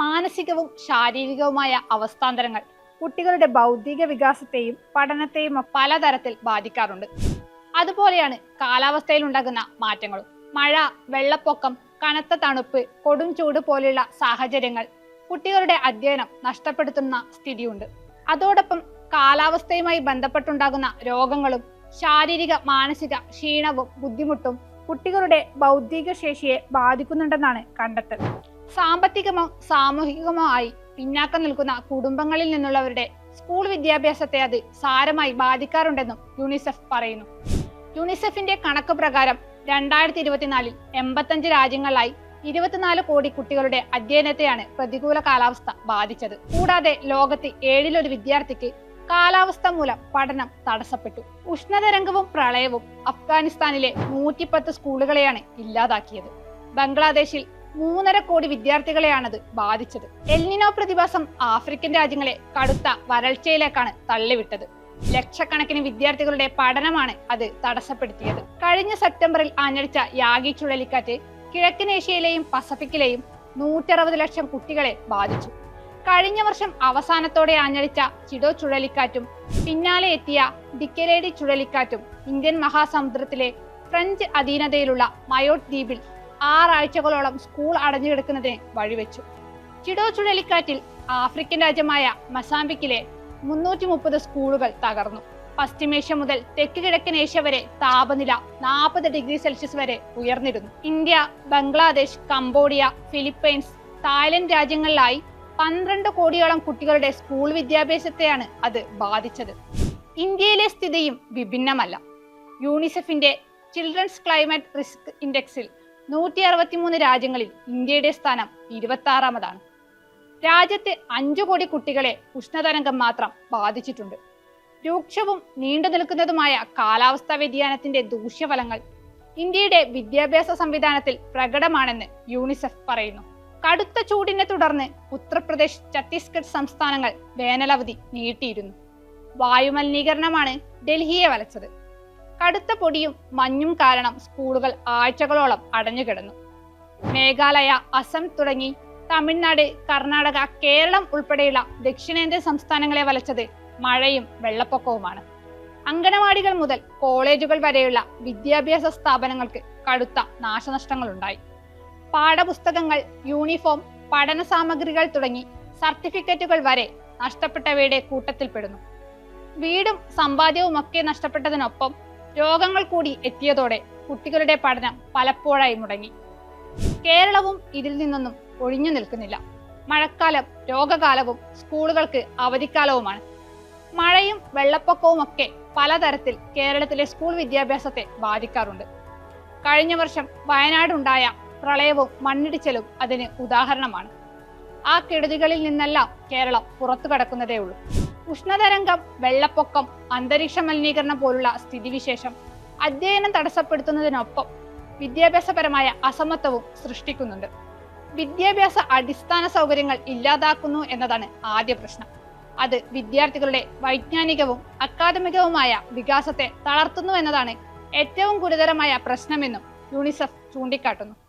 മാനസികവും ശാരീരികവുമായ അവസ്ഥാന്തരങ്ങൾ കുട്ടികളുടെ ബൗദ്ധിക വികാസത്തെയും പഠനത്തെയും പലതരത്തിൽ ബാധിക്കാറുണ്ട്. അതുപോലെയാണ് കാലാവസ്ഥയിൽ ഉണ്ടാകുന്ന മാറ്റങ്ങളും. മഴ വെള്ളപ്പൊക്കം കനത്ത തണുപ്പ് കൊടും ചൂട് പോലെയുള്ള സാഹചര്യങ്ങൾ കുട്ടികളുടെ അധ്യയനം നഷ്ടപ്പെടുത്തുന്ന സ്ഥിതിയുണ്ട്. അതോടൊപ്പം കാലാവസ്ഥയുമായി ബന്ധപ്പെട്ടുണ്ടാകുന്ന രോഗങ്ങളും ശാരീരിക മാനസിക ക്ഷീണവും ബുദ്ധിമുട്ടും കുട്ടികളുടെ ബൗദ്ധിക ശേഷിയെ ബാധിക്കുന്നുണ്ടെന്നാണ് കണ്ടെത്തൽ. സാമ്പത്തികമോ സാമൂഹികമോ ആയി പിന്നാക്കം നിൽക്കുന്ന കുടുംബങ്ങളിൽ നിന്നുള്ളവരുടെ സ്കൂൾ വിദ്യാഭ്യാസത്തെ അത് സാരമായി ബാധിക്കാറുണ്ടെന്നും യുണിസെഫ് പറയുന്നു. യുണിസെഫിന്റെ കണക്ക് പ്രകാരം രണ്ടായിരത്തി ഇരുപത്തിനാലിൽ എൺപത്തഞ്ച് രാജ്യങ്ങളിലായി ഇരുപത്തിനാല് കോടി കുട്ടികളുടെ അധ്യയനത്തെയാണ് പ്രതികൂല കാലാവസ്ഥ ബാധിച്ചത്. കൂടാതെ ലോകത്ത് ഏഴിലൊരു വിദ്യാർത്ഥിക്ക് കാലാവസ്ഥ മൂലം പഠനം തടസ്സപ്പെട്ടു. ഉഷ്ണതരംഗവും പ്രളയവും അഫ്ഗാനിസ്ഥാനിലെ നൂറ്റിപ്പത്ത് സ്കൂളുകളെയാണ് ഇല്ലാതാക്കിയത്. ബംഗ്ലാദേശിൽ മൂന്നര കോടി വിദ്യാർത്ഥികളെയാണത് ബാധിച്ചത്. എൽനിനോ പ്രതിഭാസം ആഫ്രിക്കൻ രാജ്യങ്ങളെ കടുത്ത വരൾച്ചയിലേക്കാണ് തള്ളിവിട്ടത്. ലക്ഷക്കണക്കിന് വിദ്യാർത്ഥികളുടെ പഠനമാണ് അത് തടസ്സപ്പെടുത്തിയത്. കഴിഞ്ഞ സെപ്റ്റംബറിൽ ആഞ്ഞടിച്ച യാഗി ചുഴലിക്കാറ്റ് കിഴക്കൻ ഏഷ്യയിലെയും പസഫിക്കിലെയും നൂറ്ററുപത് ലക്ഷം കുട്ടികളെ ബാധിച്ചു. കഴിഞ്ഞ വർഷം അവസാനത്തോടെ ആഞ്ഞടിച്ച ചിഡോ ചുഴലിക്കാറ്റും പിന്നാലെ എത്തിയ ഡിക്കലേഡി ചുഴലിക്കാറ്റും ഇന്ത്യൻ മഹാസമുദ്രത്തിലെ ഫ്രഞ്ച് അധീനതയിലുള്ള മയോട്ട് ദ്വീപിൽ ആറാഴ്ചകളോളം സ്കൂൾ അടഞ്ഞു അടഞ്ഞുകിടക്കുന്നതിന് വഴിവെച്ചു. ചിഡോ ചുഴലിക്കാറ്റിൽ ആഫ്രിക്കൻ രാജ്യമായ മസാംബിക്കിലെ മുന്നൂറ്റി മുപ്പത് സ്കൂളുകൾ തകർന്നു. പശ്ചിമേഷ്യ മുതൽ തെക്ക് കിഴക്കൻ ഏഷ്യ വരെ താപനില നാൽപ്പത് ഡിഗ്രി സെൽഷ്യസ് വരെ ഉയർന്നിരുന്നു. India Bangladesh Cambodia Philippines Thailand രാജ്യങ്ങളിലായി പന്ത്രണ്ട് കോടിയോളം കുട്ടികളുടെ സ്കൂൾ വിദ്യാഭ്യാസത്തെയാണ് അത് ബാധിച്ചത്. ഇന്ത്യയിലെ സ്ഥിതിയും വിഭിന്നമല്ല. യൂണിസെഫിന്റെ ചിൽഡ്രൻസ് ക്ലൈമറ്റ് റിസ്ക് ഇൻഡെക്സിൽ നൂറ്റി അറുപത്തിമൂന്ന് രാജ്യങ്ങളിൽ ഇന്ത്യയുടെ സ്ഥാനം ഇരുപത്തി ആറാമതാണ് രാജ്യത്തെ അഞ്ചു കോടി കുട്ടികളെ ഉഷ്ണതരംഗം മാത്രം ബാധിച്ചിട്ടുണ്ട്. രൂക്ഷവും നീണ്ടു നിൽക്കുന്നതുമായ കാലാവസ്ഥാ വ്യതിയാനത്തിന്റെ ദൂഷ്യഫലങ്ങൾ ഇന്ത്യയുടെ വിദ്യാഭ്യാസ സംവിധാനത്തിൽ പ്രകടമാണെന്ന് യൂണിസെഫ് പറയുന്നു. കടുത്ത ചൂടിനെ തുടർന്ന് ഉത്തർപ്രദേശ് ഛത്തീസ്ഗഡ് സംസ്ഥാനങ്ങൾ വേനലവധി നീട്ടിയിരുന്നു. വായുമലിനീകരണമാണ് ഡൽഹിയെ വലച്ചത്. കടുത്ത പൊടിയും മഞ്ഞും കാരണം സ്കൂളുകൾ ആഴ്ചകളോളം അടഞ്ഞുകിടന്നു. മേഘാലയ അസം തുടങ്ങി തമിഴ്നാട് കർണാടക കേരളം ഉൾപ്പെടെയുള്ള ദക്ഷിണേന്ത്യൻ സംസ്ഥാനങ്ങളെ വലച്ചത് മഴയും വെള്ളപ്പൊക്കവുമാണ്. അങ്കണവാടികൾ മുതൽ കോളേജുകൾ വരെയുള്ള വിദ്യാഭ്യാസ സ്ഥാപനങ്ങൾക്ക് കടുത്ത നാശനഷ്ടങ്ങളുണ്ടായി. പാഠപുസ്തകങ്ങൾ യൂണിഫോം പഠന സാമഗ്രികൾ തുടങ്ങി സർട്ടിഫിക്കറ്റുകൾ വരെ നഷ്ടപ്പെട്ടവയുടെ കൂട്ടത്തിൽപ്പെടുന്നു. വീടും സമ്പാദ്യവും ഒക്കെ നഷ്ടപ്പെട്ടതിനൊപ്പം രോഗങ്ങൾ കൂടി എത്തിയതോടെ കുട്ടികളുടെ പഠനം പലപ്പോഴായി മുടങ്ങി. കേരളവും ഇതിൽ നിന്നൊന്നും ഒഴിഞ്ഞു നിൽക്കുന്നില്ല. മഴക്കാലം രോഗകാലവും സ്കൂളുകൾക്ക് അവധിക്കാലവുമാണ്. മഴയും വെള്ളപ്പൊക്കവും ഒക്കെ പലതരത്തിൽ കേരളത്തിലെ സ്കൂൾ വിദ്യാഭ്യാസത്തെ ബാധിക്കാറുണ്ട്. കഴിഞ്ഞ വർഷം വയനാടുണ്ടായ പ്രളയവും മണ്ണിടിച്ചിലും അതിന് ഉദാഹരണമാണ്. ആ കെടുതികളിൽ നിന്നെല്ലാം കേരളം പുറത്തു കടക്കുന്നതേ ഉള്ളൂ. ഉഷ്ണതരംഗം വെള്ളപ്പൊക്കം അന്തരീക്ഷ മലിനീകരണം പോലുള്ള സ്ഥിതിവിശേഷം അധ്യയനം തടസ്സപ്പെടുത്തുന്നതിനൊപ്പം വിദ്യാഭ്യാസപരമായ അസമത്വവും സൃഷ്ടിക്കുന്നുണ്ട്. വിദ്യാഭ്യാസ അടിസ്ഥാന സൗകര്യങ്ങൾ ഇല്ലാതാക്കുന്നു എന്നതാണ് ആദ്യ പ്രശ്നം. അത് വിദ്യാർത്ഥികളുടെ വൈജ്ഞാനികവും അക്കാദമികവുമായ വികാസത്തെ തളർത്തുന്നു എന്നതാണ് ഏറ്റവും ഗുരുതരമായ പ്രശ്നമെന്നും യൂണിസെഫ് ചൂണ്ടിക്കാട്ടുന്നു.